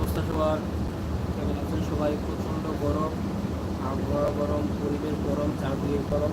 অবস্থা সবার। কেমন আছেন সবাই? প্রচণ্ড গরম, আবহাওয়া গরম, পরিবেশ গরম, চারদিকে গরম।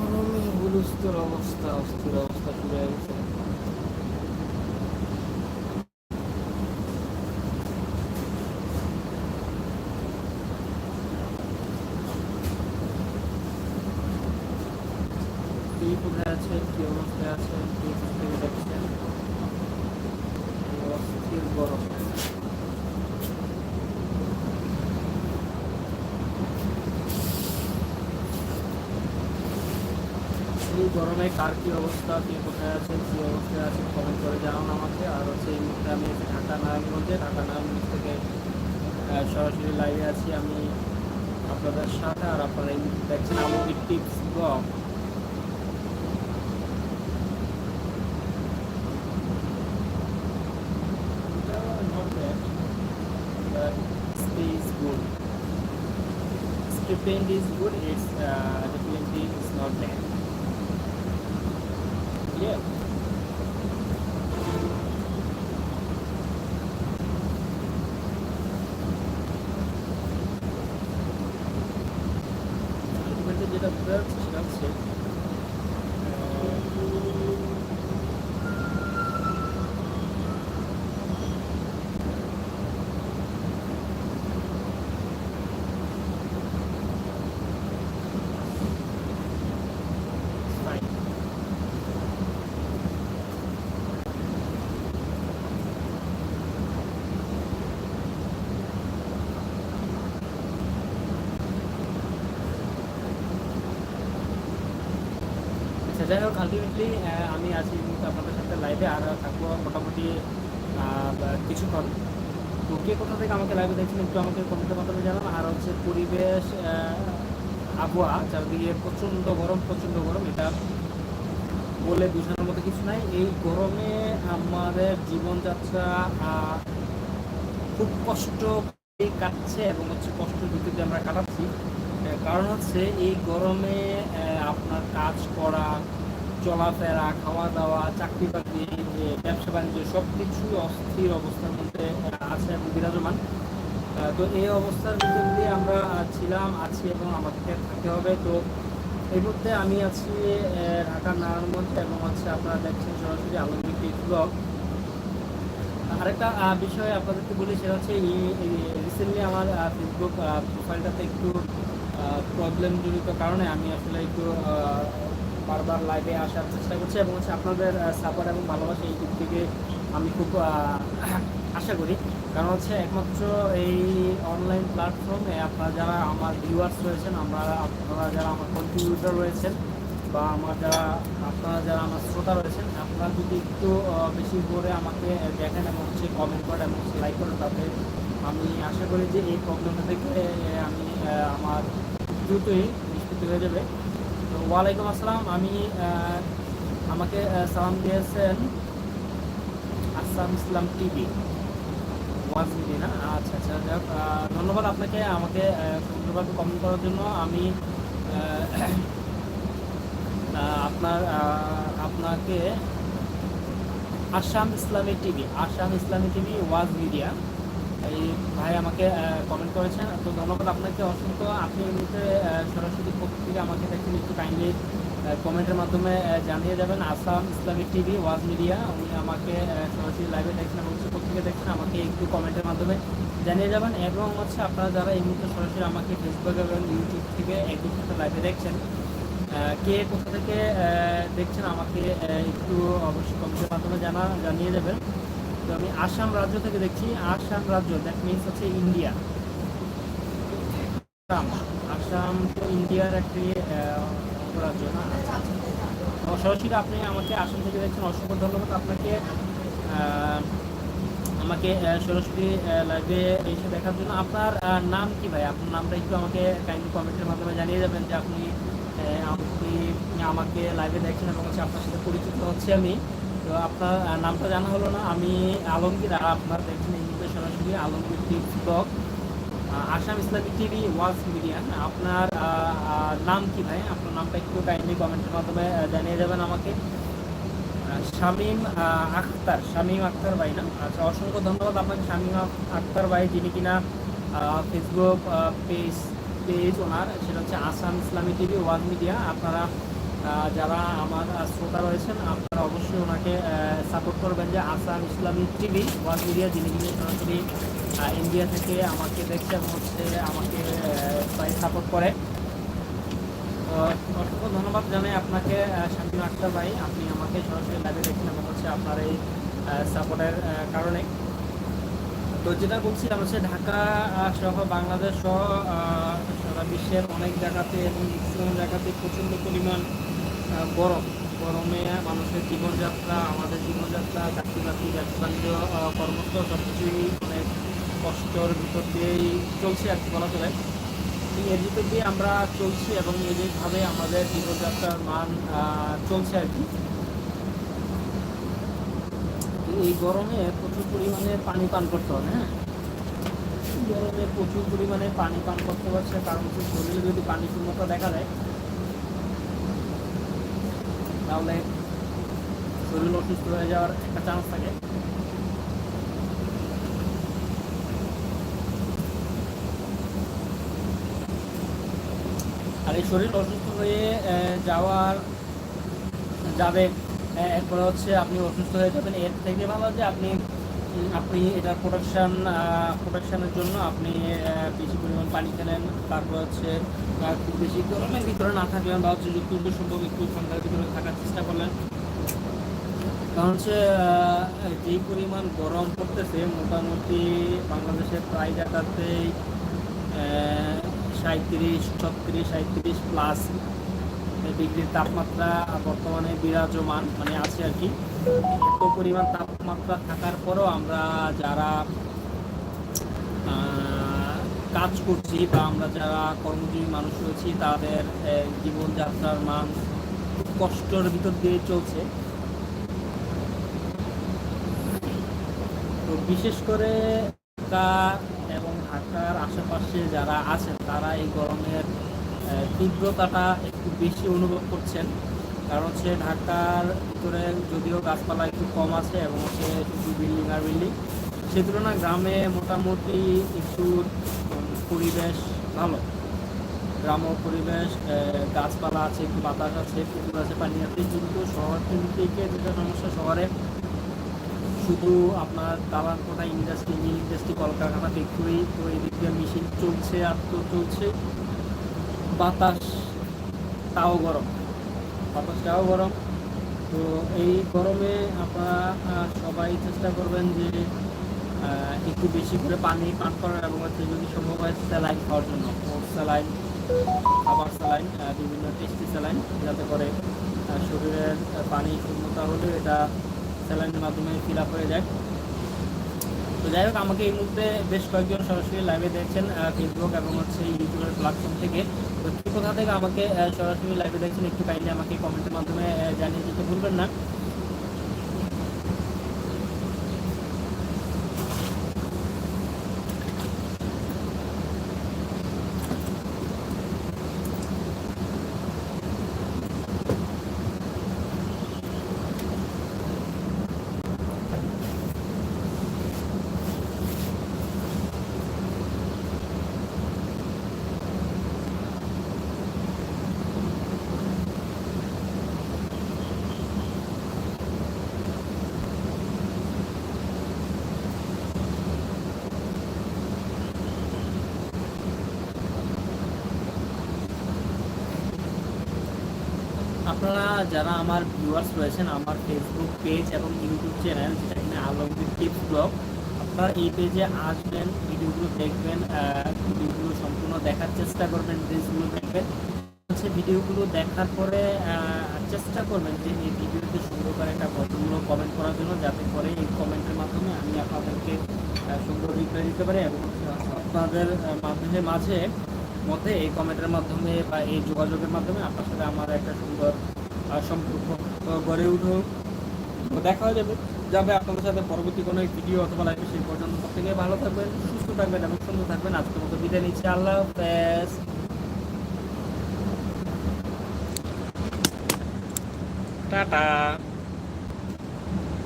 গরমে হুলস্থুর অবস্থা, অস্থির অবস্থা শুরু হয়ে গেছে। কোথায় আছে কি অবস্থায় আছে কি থেকে দেখছেন এই অস্থির গরম এই গরমে কার কি অবস্থা কে কোথায় আছে কি অবস্থায় আছে কমেন্ট করে জানান আমাকে আর হচ্ছে এই মুহূর্তে আমি ঢাকা নারায়ণগঞ্জে ঢাকা নারায়ণগঞ্জ থেকে সরাসরি লাইভে আছি আমি আপনাদের সাথে আর আপনারা এই দেখছেন আমাদের tips blog good. Scripting is good, it's uh, definitely it's not bad. Yeah. Ultimately যেটা বোঝা যাচ্ছে সেটা হচ্ছে আহ, fine. আচ্ছা যাই হোক আলটিমেটলি আমি আছি আপনাদের সাথে লাইভে আর থাকব মোটামুটি কিছুক্ষণ। তো কে কোথা থেকে আমাকে লাইভে দেখছেন একটু আমাকে কমেন্টের মাধ্যমে জানান। আর হচ্ছে পরিবেশ আবহাওয়া, চারদিকে প্রচণ্ড গরম প্রচণ্ড গরম, এটা বলে বোঝানোর মতো কিছু নাই। এই গরমে আমাদের জীবনযাত্রা খুব কষ্ট কাটছে এবং হচ্ছে কষ্টের ভিত্তিতে আমরা কাটাচ্ছি। কারণ হচ্ছে এই গরমে আপনার কাজ করা চলাফেরা খাওয়া দাওয়া চাকরি বাকরি ব্যবসা বাণিজ্য সব কিছুই অস্থির অবস্থার মধ্যে আছে এবং বিরাজমান। তো এই অবস্থার ভিতর দিয়ে আমরা ছিলাম, আছি এবং আমাদেরকে থাকতে হবে। তো এই মুহূর্তে আমি আছি ঢাকার নারায়ণগঞ্জ এবং হচ্ছে আপনারা দেখছেন সরাসরি আলমগীর ব্লগ। আরেকটা বিষয় আপনাদেরকে বলি, সেটা হচ্ছে রিসেন্টলি আমার ফেসবুক প্রোফাইলটাতে একটু প্রবলেম জনিত কারণে আমি আসলে একটু বারবার লাইভে আসার চেষ্টা করছি এবং হচ্ছে আপনাদের সাপোর্ট এবং ভালোবাসা এই দিক থেকে আমি খুব আশা করি। কারণ হচ্ছে একমাত্র এই অনলাইন প্ল্যাটফর্মে আপনারা যারা আমার ভিউয়ার্স রয়েছেন, আমরা আপনারা যারা আমার কন্ট্রিবিউটার রয়েছেন বা আমার যারা, আপনারা যারা আমার শ্রোতা রয়েছেন, আপনারা যদি একটু বেশি করে আমাকে দেখেন এবং হচ্ছে কমেন্ট করেন এবং লাইক করেন তাতে আমি আশা করি যে এই প্রবলেমটা থেকে আমি আমার দ্রুতই নিষ্পত্তি হয়ে যাবে। ওয়ালাইকুম আসসালাম। আমি আমাকে সালাম দিয়েছেন আসাম ইসলাম টিভি। ওয়াজ মিডিয়া না? আচ্ছা আচ্ছা যাই হোক, ধন্যবাদ আপনাকে আমাকে সুন্দরভাবে কমেন্ট করার জন্য। আমি আপনার আপনাকে আসাম ইসলামী টিভি আসাম ইসলামী টিভি ওয়াজ মিডিয়া এই ভাই আমাকে কমেন্ট করেছেন। তো ধন্যবাদ আপনাকে। অসংখ্য আপনি এমনিতে সরাসরি পত্রিকা আমাকে দেখেন একটু কাইন্ডলি কমেন্টের মাধ্যমে জানিয়ে দেবেন। আসাম ইসলামিক টিভি ওয়াজ মিডিয়া, উনি আমাকে সরাসরি লাইভে দেখছেন এবং পত্রিকা দেখছেন, আমাকে একটু কমেন্টের মাধ্যমে জানিয়ে যাবেন এবং হচ্ছে আপনারা যারা এই মুহূর্তে সরাসরি আমাকে ফেসবুক এবং ইউটিউব থেকে একই সাথে লাইভে দেখছেন কে কোথা থেকে দেখছেন আমাকে একটু অবশ্যই কমেন্টের মাধ্যমে জানা, জানিয়ে দেবেন। তো আমি আসাম রাজ্য থেকে দেখছি আসাম রাজ্য দ্যাট মিনস হচ্ছে ইন্ডিয়া আসাম তো ইন্ডিয়ার একটি রাজ্য না? আচ্ছা, আচ্ছা। সরাসরি আপনি আমাকে আসাম থেকে দেখছেন অসংখ্য ধন্যবাদ আপনাকে। আমাকে সরাসরি লাইভে এসে দেখার জন্য। আপনার নাম কি ভাই? আপনার নামটা একটু আমাকে কাইন্ডলি কমেন্টের মাধ্যমে জানিয়ে যাবেন যে আপনি আপনি আমাকে লাইভে দেখছেন এবং হচ্ছে আপনার সাথে পরিচিত হচ্ছে আমি। তো আপনার নামটা জানা হলো না। আমি আলমগীর, আর আপনার এই মুহূর্তে সরাসরি Alamgir tips blog Assam Islamic TV, ওয়াজ মিডিয়া। আপনার নাম কি ভাই? আপনার নামটা একটু কাইন্ডলি কমেন্টের মাধ্যমে জানিয়ে যাবেন আমাকে। শামীম আখতার শামীম আখতার ভাই না? আচ্ছা অসংখ্য ধন্যবাদ আপনাকে, শামীম আখ- আখতার ভাই, যিনি কিনা ফেসবুক পেজ পেজ ওনার সেটা হচ্ছে আসাম ইসলামী টিভি ওয়ান মিডিয়া। আপনারা যারা আমার শ্রোতা রয়েছেন আপনারা অবশ্যই ওনাকে সাপোর্ট করবেন যে আসাম ইসলামী টিভি ওয়ান মিডিয়া যিনি কিনা সরাসরি ইন্ডিয়া থেকে আমাকে দেখছে হচ্ছে আমাকে প্রায় সাপোর্ট করে। অসংখ্য ধন্যবাদ জানাই আপনাকে আহ, শান্তিন আক্তার ভাই। আপনি আমাকে সরাসরি লাইভে দেখেন এবং হচ্ছে আপনার এই সাপোর্টের কারণে। তো যেটা বলছিলাম হচ্ছে ঢাকা সহ বাংলাদেশ সহ সারা বিশ্বের অনেক জায়গাতে এবং ম্যাক্সিমাম জায়গাতে প্রচণ্ড পরিমাণ গরম। গরমে মানুষের জীবনযাত্রা আমাদের জীবনযাত্রা চাকরি বাকরি ব্যবসা বাণিজ্য আহ, কর্মস্থল সব কিছুই অনেক কষ্টর ভিতর দিয়েই চলছে আর কি বলা চলে। এর ভিতর দিয়ে আমরা চলছি এবং এইভাবে আমাদের জীবনযাত্রার মান চলছে আর কি। এই গরমে প্রচুর পরিমাণে পানি পান করতে হবে হ্যাঁ? প্রচুর পরিমাণে পানি পান করতে পারছে, কারণ হচ্ছে শরীরে যদি পানি শূন্যতা দেখা দেয় তাহলে শরীর অসুস্থ হয়ে যাওয়ার একটা চান্স থাকে। আর এই শরীর অসুস্থ হয়ে যাওয়ার যাবে এরপরে হচ্ছে আপনি অসুস্থ হয়ে যাবেন। এর থেকে ভালো যে আপনি আপনি এটা প্রোডাকশান প্রোডাকশানের জন্য আপনি বেশি পরিমাণ পানি খেলেন, তারপর হচ্ছে খুব বেশি গরমের ভিতরে না থাকলেন বা হচ্ছে যতটুকু সম্ভব একটু ঠান্ডার ভিতরে থাকার চেষ্টা করলেন। কারণ হচ্ছে যেই পরিমাণ গরম পড়তেছে, মোটামুটি বাংলাদেশের প্রায় জায়গাতেই সাঁত্রিশ ছত্রিশ সাঁত্রিশ প্লাস ডিগ্রির তাপমাত্রা বর্তমানে বিরাজমান মানে আছে আর কি। এত পরিমাণ তাপমাত্রা থাকার পরেও আমরা যারা কাজ করছি বা আমরা যারা কর্মজীবী মানুষ রয়েছি, তাদের জীবনযাত্রার মান খুব কষ্টের ভিতর দিয়ে চলছে। তো বিশেষ করে এবং ঢাকার আশেপাশে যারা আছেন, তারা এই গরমের তীব্রতাটা একটু বেশি অনুভব করছেন। কারণ হচ্ছে ঢাকার ভিতরে যদিও গাছপালা একটু কম আছে এবং হচ্ছে শুধু বিল্ডিং আর বিল্ডিং, সে তুলনায় গ্রামে মোটামুটি একটু পরিবেশ ভালো। গ্রাম্য পরিবেশ গাছপালা আছে, একটু বাতাস আছে পুকুর আছে পানি আছে, কিন্তু শহর থেকে যেটা সমস্যা, শহরে শুধু আপনার দালান কোটা ইন্ডাস্ট্রি মিল ইন্ডাস্ট্রি, কলকারখানা ফ্যাক্টরি তো এই দিক দিয়ে মেশিন চলছে, আর তো চলছে। বাতাস, তাও গরম। বাতাসটাও গরম। তো এই গরমে আপনারা সবাই চেষ্টা করবেন যে একটু বেশি করে পানি পান করার এবং হচ্ছে যদি সম্ভব হয়, স্যালাইন খাওয়ার জন্য। স্যালাইন, খাবার স্যালাইন বিভিন্ন টেস্টি স্যালাইন, যাতে করে শরীরের পানি শূন্যতা হলে এটা স্যালাইনের মাধ্যমে ফিল আপ হয়ে যায়। তো যাই হোক, আমাকে এই মুহূর্তে বেশ কয়েকজন সরাসরি লাইভে দেখছেন ফেসবুক এবং হচ্ছে ইউটিউবের প্ল্যাটফর্ম থেকে। তো কোথা থেকে আমাকে সরাসরি লাইভে দেখছেন, একটু কাইন্ডলি আমাকে কমেন্টের মাধ্যমে জানিয়ে দিতে ভুলবেন না। আপনারা যারা আমার ভিউয়ার্স রয়েছেন, আমার ফেসবুক পেজ এবং ইউটিউব চ্যানেল যেটা কিনা আলমগীর টিপস ব্লগ আপনারা এই পেজে আসবেন ভিডিওগুলো দেখবেন ভিডিওগুলো সম্পূর্ণ দেখার চেষ্টা করবেন ড্রেসগুলো দেখবেন। হচ্ছে ভিডিওগুলো দেখার পরে চেষ্টা করবেন যে এই ভিডিওতে সুন্দর করে একটা ভদ্রমূলক কমেন্ট করার জন্য, যাতে করে এই কমেন্টের মাধ্যমে আমি আপনাদেরকে সুন্দর রিপ্লাই দিতে পারি এবং আপনাদের মাধ্যমে মাঝে মধ্যে এই কমেন্টের মাধ্যমে বা এই যোগাযোগের মাধ্যমে আপনার সাথে আমার একটা সুন্দর সম্পর্ক গড়ে উঠুক। দেখা হয়ে যাবে। যাবে আপনাদের সাথে পরবর্তী কোনো ভিডিও অথবা লাইভে সেই পর্যন্ত। থেকে ভালো থাকবেন, সুস্থ থাকবেন এবং সুন্দর থাকবেন। আজকের মতো বিদায় নিচ্ছি। আল্লাহ হাফেজ। টাটা।